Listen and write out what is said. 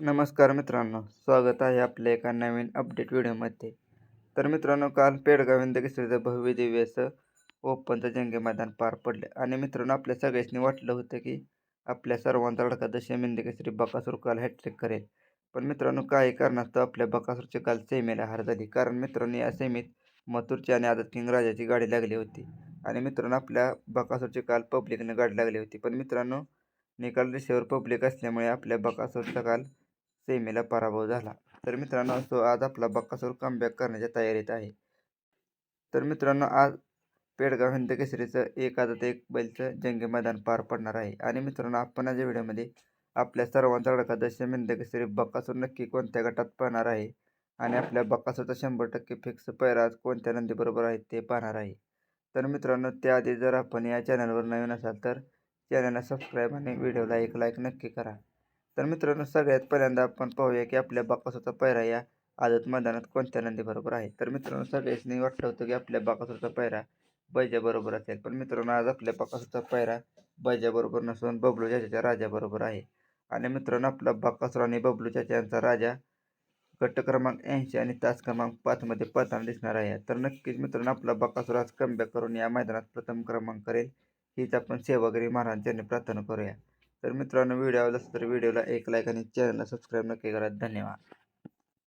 नमस्कार मित्रांनो स्वागत आहे आपल्या एका नवीन अपडेट व्हिडिओमध्ये तर मित्रांनो काल पेडगाव हिंद केसरीचं भव्य दिव्य असं ओपनचं जंगे मैदान पार पडले. आणि मित्रांनो आपल्या सगळ्यांनी वाटलं होतं की आपल्या सर्वांचा लढका दशम हिंद केसरी बकासूर काल हॅट्रिक करेल. पण मित्रांनो काही कारणास्तव आपल्या बकासूरची काल सेमीला हार झाली. कारण मित्रांनो या सेमीत मथुरची आणि आदत किंग राजाची गाडी लागली होती. आणि मित्रांनो आपल्या बकासूरची काल पब्लिकने गाडी लागली होती. पण मित्रांनो निकाल रेषेवर पब्लिक असल्यामुळे आपल्या बकासूरचा काल सेमीला पराभव झाला. तर मित्रांनो असो आज आपला बक्कासूर कमबॅक करण्याच्या तयारीत आहे. तर मित्रांनो आज पेडगाव हिंद केसरीचं एक आदत एक बैलचं जंगी मैदान पार पडणार आहे. आणि मित्रांनो आपण या व्हिडिओमध्ये आपल्या सर्वांचा अडका दशम हिंद केसरी बक्कासूर नक्की कोणत्या गटात पाहणार आहे? आणि आपल्या बक्कासूरचा शंभर टक्के फिक्स पैरा आज कोणत्या नंदीबरोबर आहे ते पाहणार आहे. तर मित्रांनो त्याआधी जर आपण या चॅनलवर नवीन असाल तर चॅनलला सबस्क्राईब आणि व्हिडिओला एक लाईक नक्की करा. तर मित्रांनो सगळ्यात पहिल्यांदा आपण पाहूया की आपल्या बाकासूरचा पैरा या आदत मैदानात कोणत्या नंदीबरोबर आहे? तर मित्रांनो सगळ्यांनी वाटलं होतं की आपल्या बाकासूरचा पैरा बैजाबरोबर असेल. पण मित्रांनो आज आपल्या बाकासूरचा पैरा बैजाबरोबर नसून बबलू चाच्याच्या राजाबरोबर आहे. आणि मित्रांनो आपला बाकासूर आणि बबलू चाचा यांचा राजा गट क्रमांक ऐंशी आणि तास क्रमांक पाचमध्ये पळताना दिसणार आहे. तर नक्कीच मित्रांनो आपला बाकासूर आज कमबॅक करून या मैदानात प्रथम क्रमांक करेल. हीच आपण सेवागिरी महाराजांनी प्रार्थना करूया. तर मित्रांनो व्हिडिओ आवडला तर व्हिडिओला एक लाईक आणि चॅनलला सबस्क्राईब नक्की करा. धन्यवाद.